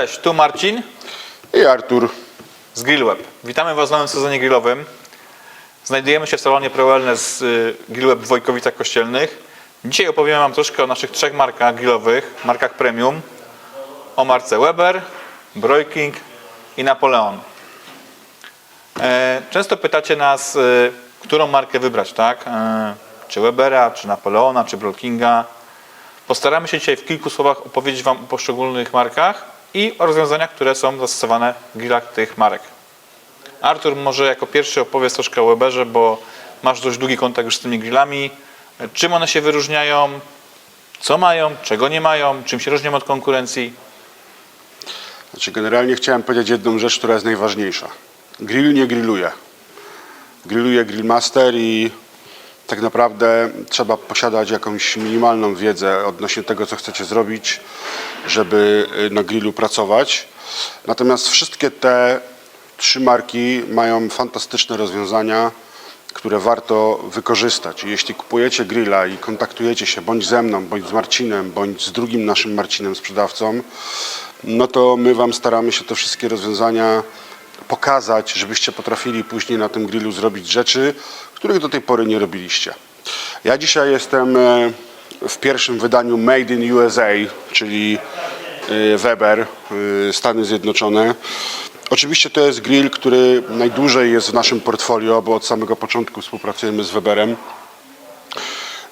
Cześć, tu Marcin I Artur. z GrillWeb. Witamy Was w nowym sezonie grillowym. Znajdujemy się w salonie Pro Wellness y, GrillWeb w Wojkowicach Kościelnych. Dzisiaj opowiemy Wam troszkę o naszych trzech markach grillowych, markach premium. O marce Weber, Broiking i Napoleon. E, Często pytacie nas, y, którą markę wybrać, tak? E, Czy Webera, czy Napoleona, czy Broikinga. Postaramy się dzisiaj w kilku słowach opowiedzieć Wam o poszczególnych markach i o rozwiązaniach, które są zastosowane w grillach tych marek. Artur może jako pierwszy opowiedz troszkę o Weberze, bo masz dość długi kontakt już z tymi grillami. Czym one się wyróżniają, co mają, czego nie mają, czym się różnią od konkurencji. Znaczy, generalnie chciałem powiedzieć jedną rzecz, która jest najważniejsza. Grill nie grilluje. Grilluje Grillmaster i tak naprawdę trzeba posiadać jakąś minimalną wiedzę odnośnie tego, co chcecie zrobić, żeby y, na grillu pracować. Natomiast wszystkie te trzy marki mają fantastyczne rozwiązania, które warto wykorzystać. Jeśli kupujecie grilla i kontaktujecie się bądź ze mną, bądź z Marcinem, bądź z drugim naszym Marcinem sprzedawcą, no to my Wam staramy się te wszystkie rozwiązania pokazać, żebyście potrafili później na tym grillu zrobić rzeczy, których do tej pory nie robiliście. Ja dzisiaj jestem e, w pierwszym wydaniu Made in USA, czyli e, Weber, e, Stany Zjednoczone. Oczywiście to jest grill, który najdłużej jest w naszym portfolio, bo od samego początku współpracujemy z Weberem.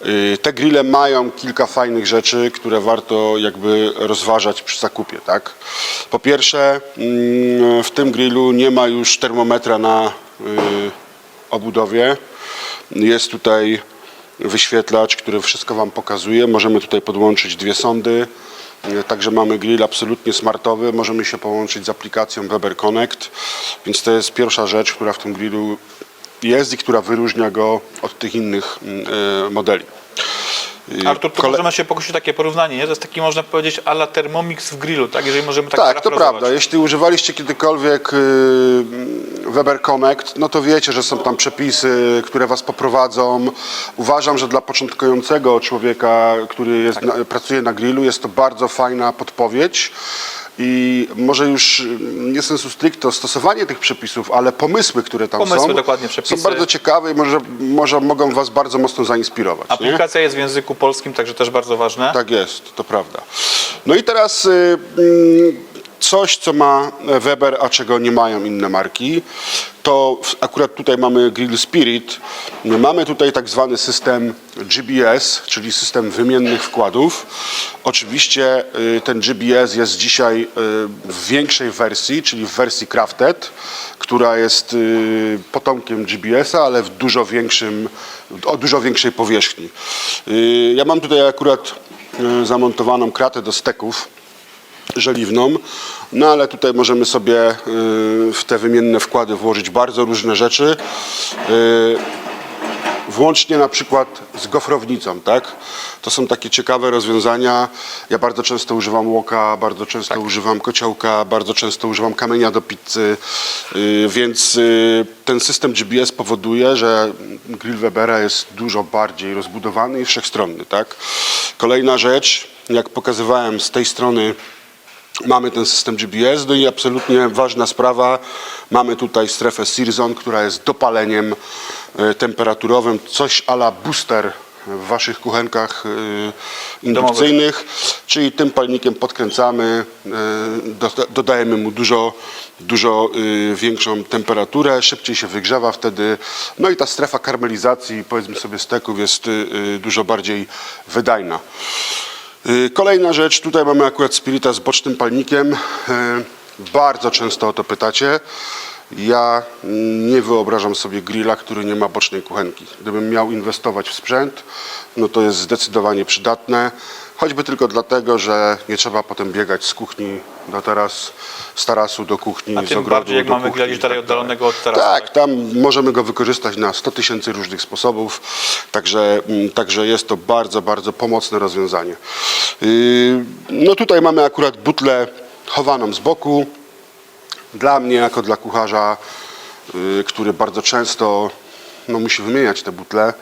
Y, Te grille mają kilka fajnych rzeczy, które warto jakby rozważać przy zakupie, tak? Po pierwsze, mm, w tym grillu nie ma już termometra na y, obudowie. Jest tutaj wyświetlacz, który wszystko Wam pokazuje. Możemy tutaj podłączyć dwie sondy. Y, Także mamy grill absolutnie smartowy. Możemy się połączyć z aplikacją Weber Connect. Więc to jest pierwsza rzecz, która w tym grillu jest i która wyróżnia go od tych innych y, modeli. Y, Artur, to kole- możemy się pokusić o takie porównanie, nie? To jest taki, można powiedzieć, ala Thermomix w grillu, tak? Jeżeli możemy tak Tak, to prawda. Jeśli używaliście kiedykolwiek y, Weber Connect, no to wiecie, że są tam przepisy, które was poprowadzą. Uważam, że dla początkującego człowieka, który jest, na, pracuje na grillu, jest to bardzo fajna podpowiedź. I może już y, nie sensu stricto stosowanie tych przepisów, ale pomysły, które tam Pomysły, są, dokładnie, przepisy. są bardzo ciekawe i może, może mogą was bardzo mocno zainspirować. nie? Aplikacja jest w języku polskim, także też bardzo ważne. Tak jest, to prawda. No i teraz y, mm, coś, co ma Weber, a czego nie mają inne marki, to akurat tutaj mamy Grill Spirit. Mamy tutaj tak zwany system GBS, czyli system wymiennych wkładów. Oczywiście y, ten GBS jest dzisiaj y, w większej wersji, czyli w wersji Crafted, która jest y, potomkiem GBS-a, ale w dużo większym, o dużo większej powierzchni. Ja mam tutaj akurat zamontowaną kratę do steków żeliwną, no ale tutaj możemy sobie y, w te wymienne wkłady włożyć bardzo różne rzeczy. Y, Włącznie na przykład z gofrownicą, tak? To są takie ciekawe rozwiązania. Ja bardzo często używam łoka, bardzo często używam kociołka, bardzo często używam kamienia do pizzy, yy, więc ten system GBS powoduje, że grill Webera jest dużo bardziej rozbudowany i wszechstronny, tak? Kolejna rzecz, jak pokazywałem z tej strony Mamy ten system GBS, no i absolutnie ważna sprawa, mamy tutaj strefę Searzone, która jest dopaleniem e, temperaturowym, coś ala booster w waszych kuchenkach e, indukcyjnych, czyli tym palnikiem podkręcamy, e, doda- dodajemy mu dużo, dużo większą temperaturę, szybciej się wygrzewa wtedy, no i ta strefa karmelizacji, powiedzmy sobie steków jest dużo bardziej wydajna. Y, Kolejna rzecz, tutaj mamy akurat Spirita z bocznym palnikiem. Y, Bardzo często o to pytacie. Ja mm, nie wyobrażam sobie grilla, który nie ma bocznej kuchenki. Gdybym miał inwestować w sprzęt, no to jest zdecydowanie przydatne. Choćby tylko dlatego, że nie trzeba potem biegać z kuchni do teraz, z tarasu do kuchni, A z tym ogrodu bardziej, jak do mamy kuchni gdzieś dalej tak oddalonego od tarasu. Tak, tam możemy go wykorzystać na 100 tysięcy różnych sposobów, także, mm, także jest to bardzo, bardzo pomocne rozwiązanie. Yy, No tutaj mamy akurat butlę chowaną z boku. Dla mnie, jako dla kucharza, yy, który bardzo często no, musi wymieniać te butle,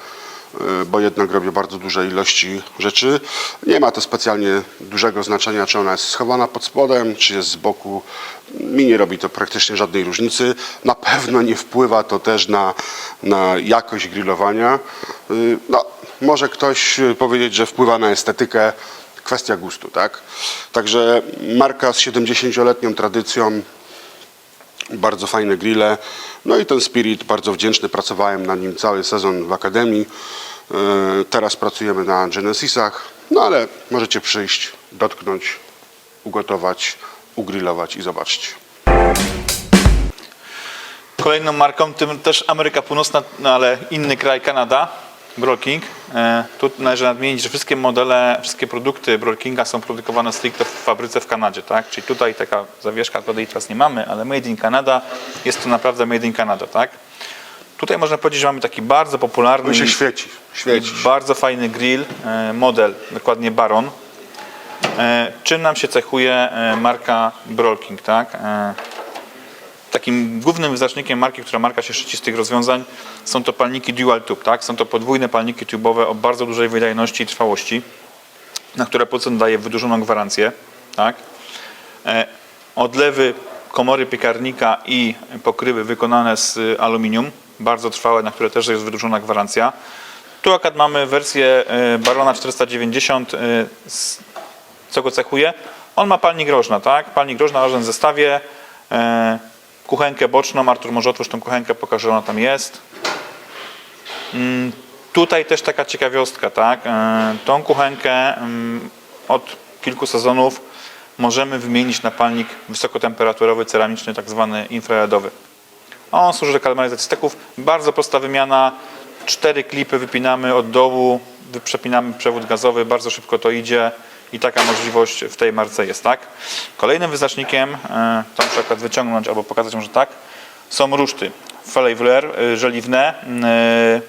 bo jednak robię bardzo duże ilości rzeczy. Nie ma to specjalnie dużego znaczenia, czy ona jest schowana pod spodem, czy jest z boku. Mi nie robi to praktycznie żadnej różnicy. Na pewno nie wpływa to też na, na jakość grillowania. Y, No, może ktoś y, powiedzieć, że wpływa na estetykę. Kwestia gustu, tak? Także marka z 70-letnią tradycją, bardzo fajne grille. No i ten Spirit, bardzo wdzięczny, pracowałem nad nim cały sezon w Akademii. E, Teraz pracujemy na Genesisach, no ale możecie przyjść, dotknąć, ugotować, ugrillować i zobaczyć. Kolejną marką, tym też Ameryka Północna, no ale inny kraj, Kanada, Broll King. E, tu należy nadmienić, że wszystkie modele, wszystkie produkty Broll Kinga są produkowane stricte w fabryce w Kanadzie, tak? Czyli tutaj taka zawieszka, jej teraz nie mamy, ale Made in Canada, jest to naprawdę Made in Canada, tak? Tutaj można powiedzieć, że mamy taki bardzo popularny On się świeci, świeci. bardzo fajny grill, e, model, dokładnie Baron. E, Czym nam się cechuje marka Broll King, tak? E, Takim głównym wyznacznikiem marki, która marka się szczyci z tych rozwiązań, są to palniki dual tube, tak? Są to podwójne palniki tubowe o bardzo dużej wydajności i trwałości, na które producent daje wydłużoną gwarancję, tak? E, Odlewy komory piekarnika i pokrywy wykonane z aluminium, bardzo trwałe, na które też jest wydłużona gwarancja. Tu akurat mamy wersję y, Barona 490, y, z- co go cechuje? On ma palnik rożna, tak? Palnik rożna w zestawie, e, kuchenkę boczną, Artur może otwórz tą kuchenkę, pokaże, że ona tam jest. Mm, Tutaj też taka ciekawiostka, tak? E, Tą kuchenkę mm, od kilku sezonów możemy wymienić na palnik wysokotemperaturowy, ceramiczny, tak zwany infraredowy. On służy do kalmaryzacji steków. Bardzo prosta wymiana. Cztery klipy wypinamy od dołu, przepinamy przewód gazowy, bardzo szybko to idzie i taka możliwość w tej marce jest, tak? Kolejnym wyznacznikiem, e, to muszę akurat wyciągnąć albo pokazać może tak, są ruszty Flavor e, żeliwne. E,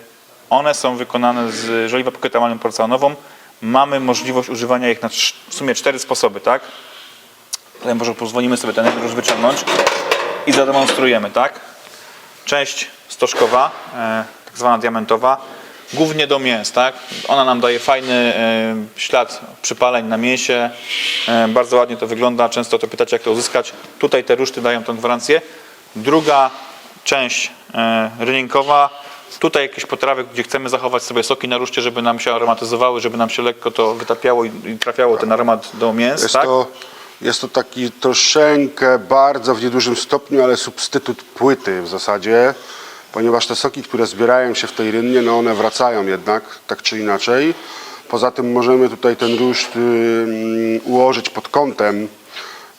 One są wykonane z żeliwa pokrytowalną porcelanową. Mamy możliwość używania ich na w sumie cztery sposoby, tak? Tutaj może pozwolimy sobie ten jeden róż wyciągnąć i zademonstrujemy, tak? Część stożkowa, tak zwana diamentowa, głównie do mięs, tak? Ona nam daje fajny e, ślad przypaleń na mięsie, e, bardzo ładnie to wygląda, często to pytacie jak to uzyskać. Tutaj te ruszty dają tą gwarancję. Druga część e, rynienkowa, tutaj jakieś potrawy, gdzie chcemy zachować sobie soki na ruszcie, żeby nam się aromatyzowały, żeby nam się lekko to wytapiało i, i trafiało ten aromat do mięs, Jest, tak? to, jest to taki troszeczkę, bardzo w niedużym stopniu, ale substytut płyty w zasadzie, ponieważ te soki, które zbierają się w tej rynnie, no one wracają jednak, tak czy inaczej. Poza tym możemy tutaj ten ruszt y, mm, ułożyć pod kątem,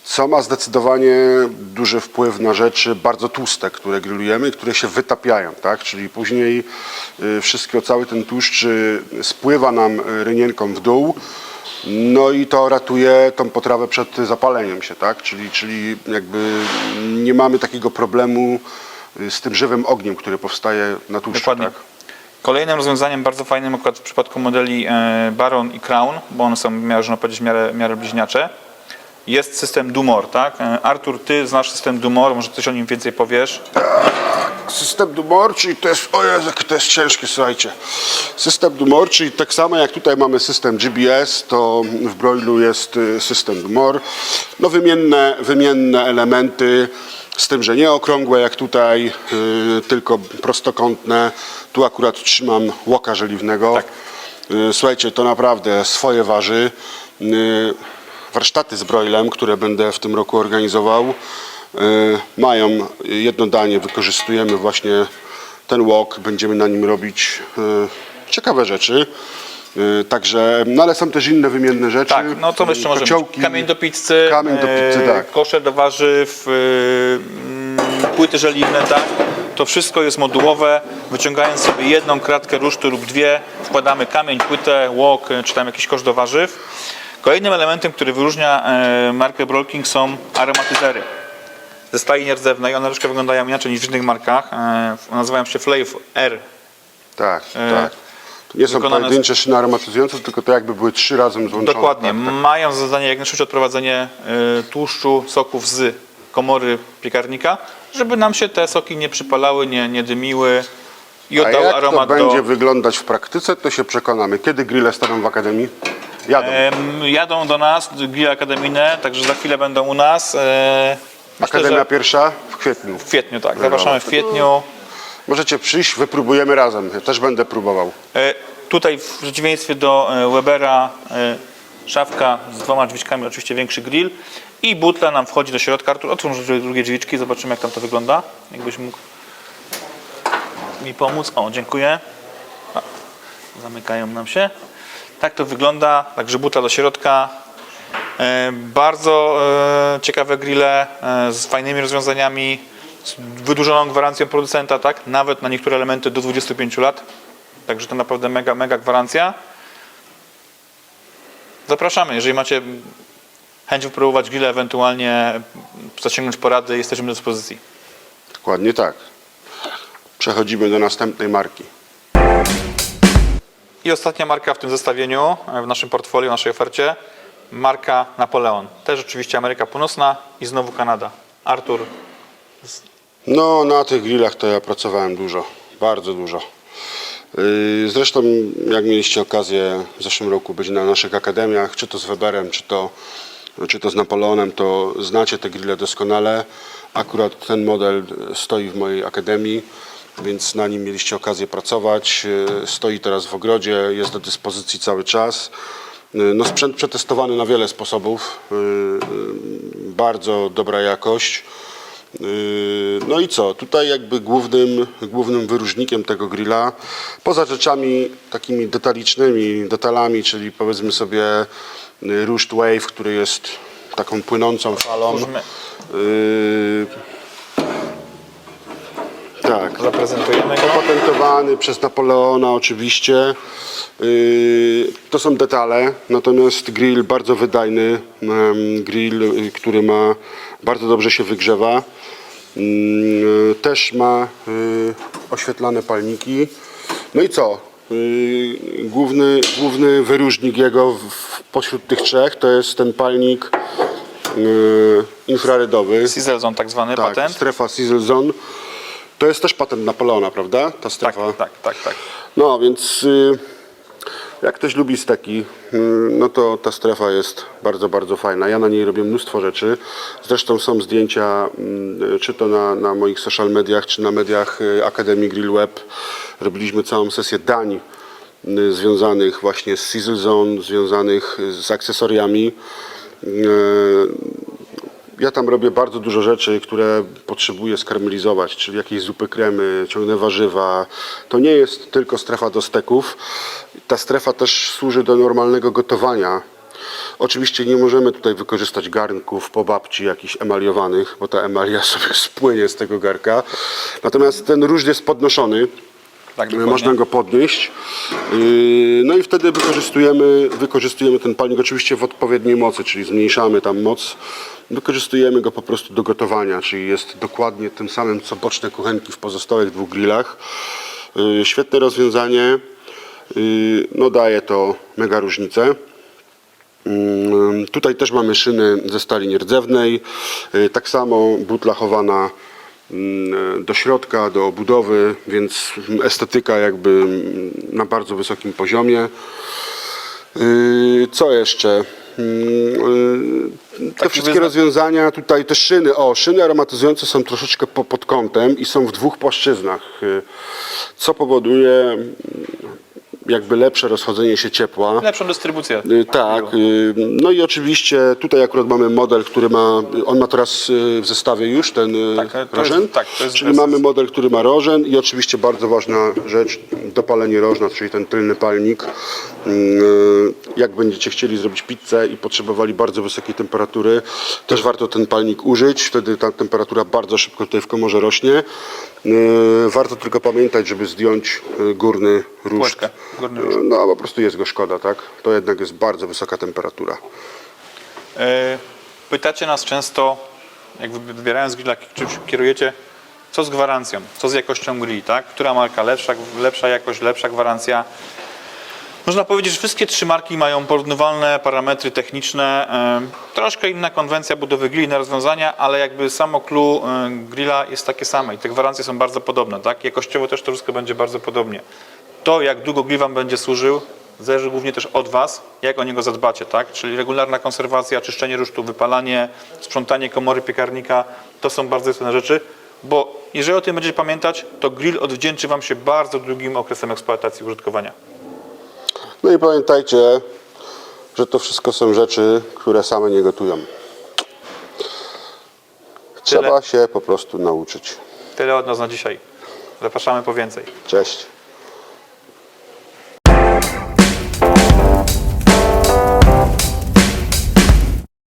co ma zdecydowanie duży wpływ na rzeczy bardzo tłuste, które grillujemy, które się wytapiają, tak? Czyli później y, wszystko, cały ten tłuszcz y, spływa nam rynienką w dół, no i to ratuje tą potrawę przed zapaleniem się, tak? Czyli, czyli jakby nie mamy takiego problemu z tym żywym ogniem, który powstaje na tłuszczu, Dokładnie. tak? Kolejnym rozwiązaniem bardzo fajnym akurat w przypadku modeli e, Baron i Crown, bo one są, można powiedzieć, w miarę, w miarę bliźniacze, jest system Dumor, tak? E, Artur, ty znasz system Dumor, może coś o nim więcej powiesz? System Dumor, czyli to jest, o Jezu, to jest ciężkie, słuchajcie. System Dumor, czyli tak samo jak tutaj mamy system GBS, to w broilu jest y, system Dumor. No wymienne, wymienne elementy, z tym, że nie okrągłe jak tutaj, y, tylko prostokątne. Tu akurat trzymam łoka żeliwnego. Tak. Y, Słuchajcie, to naprawdę swoje waży. Y, Warsztaty z broilem, które będę w tym roku organizował, y, mają jedno danie, wykorzystujemy właśnie ten łok, będziemy na nim robić y, ciekawe rzeczy. Y, Także, no ale są też inne wymienne rzeczy. Tak, no to jeszcze możemy. Kociołki, Kamień do pizzy, Kamień do pizzy, e, tak. kosze do warzyw, e, mm, płyty żeliwne, tak? To wszystko jest modułowe. Wyciągając sobie jedną kratkę rusztu lub dwie, wkładamy kamień, płytę, łok, czy tam jakiś kosz do warzyw. Kolejnym elementem, który wyróżnia markę Brolking są aromatyzery. Ze stali nierdzewnej, one troszkę wyglądają inaczej niż w innych markach. Nazywają się Flav R. Tak, tak. Nie są wykonane pojedyncze szyny aromatyzujące, tylko to jakby były trzy razem złączone. Dokładnie. Tak, tak. Mają za zadanie jak najszybciej odprowadzenie y, tłuszczu, soków z komory piekarnika, żeby nam się te soki nie przypalały, nie, nie dymiły. i A oddał jak to będzie do... wyglądać w praktyce, to się przekonamy. Kiedy grille staną w Akademii? Jadą. Jadą do nas, grille akademijne, także za chwilę będą u nas. E, myślę, Akademia że pierwsza w kwietniu. w kwietniu, tak. Zapraszamy w kwietniu. Możecie przyjść, wypróbujemy razem. Ja też będę próbował. E, tutaj w przeciwieństwie do e, Webera e, szafka z dwoma drzwiczkami, oczywiście większy grill i butla nam wchodzi do środka. Artur, otwórz drugie drzwiczki, zobaczymy jak tam to wygląda. Jakbyś mógł mi pomóc. O, dziękuję. A, zamykają nam się. Tak to wygląda, także butla do środka. E, Bardzo e, ciekawe grille e, z fajnymi rozwiązaniami, z wydłużoną gwarancją producenta, tak? Nawet na niektóre elementy do 25 lat. Także to naprawdę mega, mega gwarancja. Zapraszamy, jeżeli macie chęć wypróbować grille, ewentualnie zasięgnąć porady, jesteśmy do dyspozycji. Dokładnie tak. Przechodzimy do następnej marki. I ostatnia marka w tym zestawieniu, e, w naszym portfolio, w naszej ofercie, marka Napoleon. Też oczywiście Ameryka Północna i znowu Kanada. Artur, No, na tych grillach to ja pracowałem dużo, bardzo dużo. Yy, Zresztą, jak mieliście okazję w zeszłym roku być na naszych akademiach, czy to z Weberem, czy to, czy to z Napoleonem, to znacie te grille doskonale. Akurat ten model stoi w mojej akademii, więc na nim mieliście okazję pracować. Yy, Stoi teraz w ogrodzie, jest do dyspozycji cały czas. Yy, No, sprzęt przetestowany na wiele sposobów. Bardzo dobra jakość. Yy, No i co? Tutaj jakby głównym, głównym wyróżnikiem tego grilla, poza rzeczami takimi detalicznymi, detalami, czyli powiedzmy sobie yy, Rushed Wave, który jest taką płynącą falą. Yy, Tak. zaprezentujemy go. Patentowany przez Napoleona oczywiście. Yy, To są detale, natomiast grill bardzo wydajny, grill, który ma bardzo dobrze się wygrzewa. Yy, Też ma yy, oświetlane palniki. No i co? Yy, Główny, główny wyróżnik jego pośród tych trzech to jest ten palnik yy, infraredowy. Sizzle Zone tak zwany Tak, patent. strefa Sizzle Zone. To jest też patent Napoleona, prawda? Ta Tak, strefa. tak, tak, tak. No, więc y, jak ktoś lubi steki, y, no to ta strefa jest bardzo, bardzo fajna. Ja na niej robię mnóstwo rzeczy. Zresztą są zdjęcia, y, czy to na, na moich social mediach, czy na mediach y, Akademii Grill Web. Robiliśmy całą sesję dań y, związanych właśnie z Sizzle Zone, związanych y, z akcesoriami. Ja tam robię bardzo dużo rzeczy, które potrzebuję skarmelizować, czyli jakieś zupy kremy, ciągnę warzywa. To nie jest tylko strefa do steków. Ta strefa też służy do normalnego gotowania. Oczywiście nie możemy tutaj wykorzystać garnków po babci jakichś emaliowanych, bo ta emalia sobie spłynie z tego garka. Natomiast ten róż jest podnoszony. Tak, dokładnie. Można go podnieść. Yy, No i wtedy wykorzystujemy, wykorzystujemy ten palnik oczywiście w odpowiedniej mocy, czyli zmniejszamy tam moc. Wykorzystujemy go po prostu do gotowania, czyli jest dokładnie tym samym co boczne kuchenki w pozostałych dwóch grillach. Yy, Świetne rozwiązanie. No daje to mega różnicę. Tutaj też mamy szyny ze stali nierdzewnej. Tak samo butla chowana do środka, do obudowy, więc estetyka jakby mm, na bardzo wysokim poziomie. Y, Co jeszcze? Mm, y, Te Taki wszystkie wyzna- rozwiązania, tutaj te szyny, o, szyny aromatyzujące są troszeczkę po, pod kątem i są w dwóch płaszczyznach, y, co powoduje mm, jakby lepsze rozchodzenie się ciepła. Lepszą dystrybucję. Y, Tak, y, no i oczywiście tutaj akurat mamy model, który ma, on ma teraz y, w zestawie już ten Tak, jest- rożen, tak, jest czyli bez- mamy model, który ma rożen i oczywiście bardzo ważna rzecz, dopalenie rożna, czyli ten tylny palnik. Y, Jak będziecie chcieli zrobić pizzę i potrzebowali bardzo wysokiej temperatury, też warto ten palnik użyć, wtedy ta temperatura bardzo szybko tutaj w komorze rośnie. Warto tylko pamiętać, żeby zdjąć górny. Płeczkę, górny ruszt. No po prostu jest go szkoda, tak? To jednak jest bardzo wysoka temperatura. E, Pytacie nas często, jak wy- wybierając grilla, czy kierujecie, co z gwarancją, co z jakością grilli, tak? Która marka lepsza, lepsza jakość, lepsza gwarancja. Można powiedzieć, że wszystkie trzy marki mają porównywalne parametry techniczne. em, Troszkę inna konwencja budowy grilli, inne rozwiązania, ale jakby samo clue grilla jest takie same i te gwarancje są bardzo podobne. Tak? Jakościowo też to wszystko będzie bardzo podobnie. To, jak długo grill Wam będzie służył, zależy głównie też od Was, jak o niego zadbacie. Tak? Czyli regularna konserwacja, czyszczenie rusztu, wypalanie, sprzątanie komory piekarnika, to są bardzo istotne rzeczy, bo jeżeli o tym będziecie pamiętać, to grill odwdzięczy Wam się bardzo długim okresem eksploatacji użytkowania. No i pamiętajcie, że to wszystko są rzeczy, które same nie gotują. Trzeba się po prostu nauczyć. Tyle od nas na dzisiaj. Zapraszamy po więcej. Cześć.